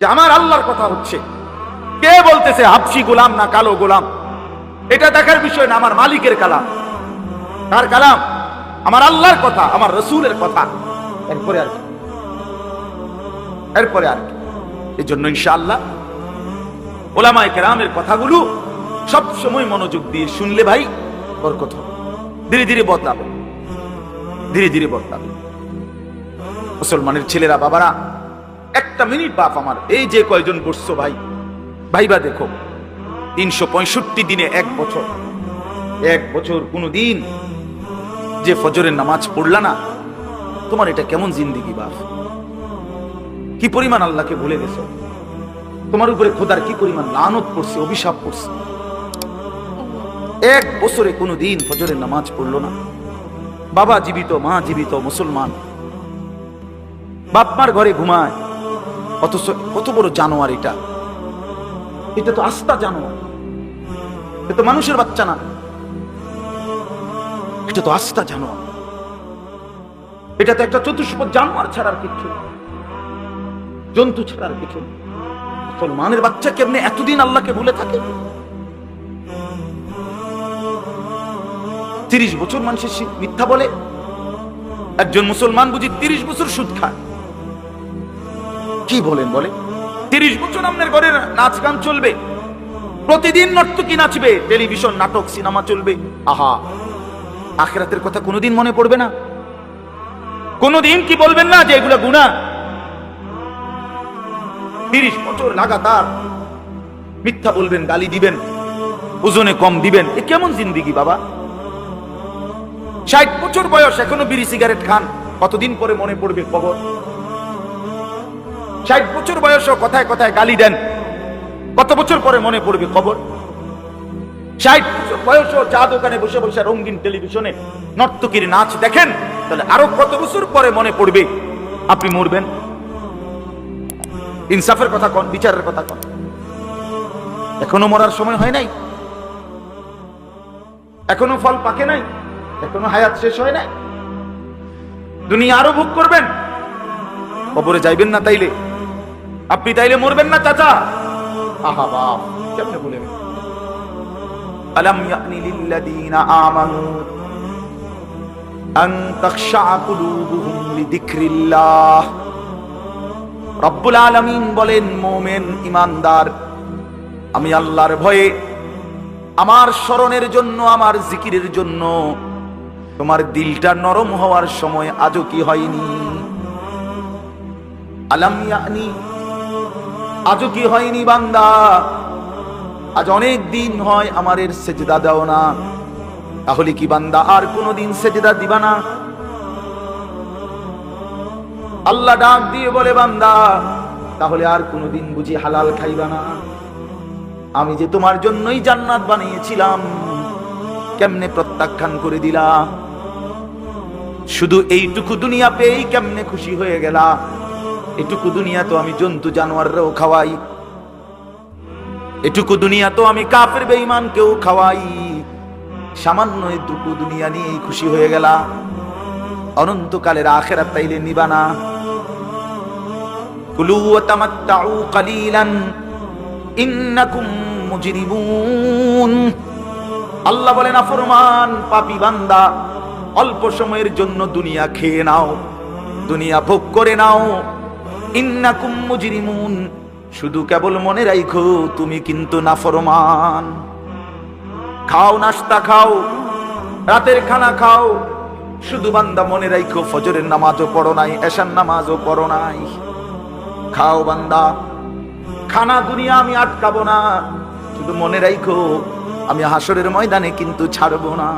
যে আমার আল্লাহর কথা হচ্ছে। কে বলতেছে, হাফসি গোলাম না কালো গোলাম? এটা দেখার বিষয় না, আমার মালিকের কালাম। কার কালাম? আমার আল্লাহর কথা, আমার রসুলের কথা। এরপরে আর এরপরে আর এই জন্য ইনশাআল্লাহ ওলামায় কেরামের কথাগুলো সব সময় মনোযোগ দিয়ে শুনলে ভাই বরকত হবে। ধীরে ধীরে বদলাবে। ধীরে ধীরে বদলাবে। মুসলমানের ছেলেরা, বাবারা একটা মিনিট বাপ আমার, এই যে কয়জন বসছো ভাই, ভাইবা দেখো, তিনশো পঁয়ষট্টি দিনে এক বছর। এক বছর কোনো দিন যে ফজরের নামাজ পড়লা না, তোমার এটা কেমন জিন্দিগি বাপ? কি পরিমাণ আল্লাহকে ভুলে গেছো? তোমার উপরে খোদার কি পরিমাণ লানত পড়ছে, অভিশাপ পড়ছে? এক বছরে কোনো দিন ফজরের নামাজ পড়ল না। বাবা জীবিত, মা জীবিত, মুসলমান। বাপমার ঘরে ঘুমায় অথচ কত বড় জানোয়ার এটা। এটা তো আস্থা জানোয়ার। এটা তো মানুষের বাচ্চা না। এটা তো আস্থা জানোয়ার। এটা তো একটা চতুষ্প জানোয়ার ছাড়ার কিছু জন্তু ছাড়ার কিছু। মুসলমানের বাচ্চা কেমনে এতদিন আল্লাহকে ভুলে থাকে? তিরিশ বছর মানুষের মিথ্যা বলে। একজন মুসলমান বুঝি তিরিশ বছর সুদ খায়। কি বলেন বলে তিরিশ বছর আপনার ঘরে নাচ গান চলবে। প্রতিদিন নর্তকী নাচবে, টেলিভিশন, নাটক, সিনেমা চলবে। আহা, আখেরাতের কথা কোনোদিন মনে পড়বে না। কোনোদিন কি বলবেন না যে এগুলো গুণা তিরিশ বছর লাগাতার মিথ্যা বলবেন, গালি দিবেন, ওজনে কম দিবেন। এ কেমন জিন্দিগি বাবা? ষাট বছর বয়স, এখনও বিড়ি সিগারেট খান। কতদিন পরে মনে পড়বে কবর ষাট বছর বয়সও কথায় কথায় গালি দেন। কত বছর পরে মনে পড়বে খবর? ষাট বছর বয়সও চা দোকানে বসে বসে রঙিন টেলিভিশনে নর্তকীর নাচ দেখেন, তাহলে আরও কত বছর পরে মনে পড়বে? আপনি মরবেন। ইনসাফের কথা কন, বিচারের কথা কন। এখনও মরার সময় হয় নাই? এখনও ফল পাকে নাই? এখনও হায়াত শেষ হয় নাই? দুনিয়া আরও ভোগ করবেন? কবরে যাইবেন না তাইলে? আপনি তাইলে মরবেন না, চাচা। আহা, বাপ, কেমনে বলে আলাম লিল্লাযীনা আমানু আন তাখশা কুলুবুহুম রব্বুল আলামিন বলেন, মোমেন ইমানদার আমি আল্লাহর ভয়ে আমার স্মরণের জন্য, আমার জিকিরের জন্য তোমার দিলটা নরম হওয়ার সময় আজও কি হয়নি? আলাম ইয়ানি আজও কি হয়নি বান্দা? আজ অনেক দিন হয় আমার এর সেজদা দাও না। তাহলে কি বান্দা আর কোনোদিন সেজদা দিবা না? আল্লাহ ডাক দিয়ে বলে, বান্দা, তাহলে আর কোনোদিন বুঝি হালাল খাইবা না। আমি যে তোমার জন্যই জান্নাত বানিয়েছিলাম, কেমনে প্রত্যাখ্যান করে দিলা? শুধু এইটুকু দুনিয়া পেয়েই কেমনে খুশি হয়ে গেলা? এটুকু দুনিয়া তো আমি জন্তু জানোয়াররাও খাওয়াই। এটুকু দুনিয়া তো আমি কাফের বেঈমানকেও খাওয়াই। সামান্য এটুকু দুনিয়া নিয়েই খুশি হয়ে গেলা। অনন্তকালের আখেরাত তাইলে নিবানা কুলু ওয়া তামাত্তাউ কালিলান, ইন্নাকুম পাপী বান্দা, অল্প সময়ের জন্য দুনিয়া খেয়ে নাও। দুনিয়া ভোগ করে নাও। শুধু কেবল মনে রাখো তুমি কিন্তু নাফরমান। খাও নাস্তা খাও। রাতের খানা খাও। শুধু বান্দা মনে রাখো ফজরের নামাজও পড়ো নাই, এশার নামাজও পড়ো নাই। খাও বান্দা। খানা দুনিয়া আমি আটকাবো না। শুধু মনে রাখো আমি হাসরের ময়দানে কিন্তু ছাড়বো না।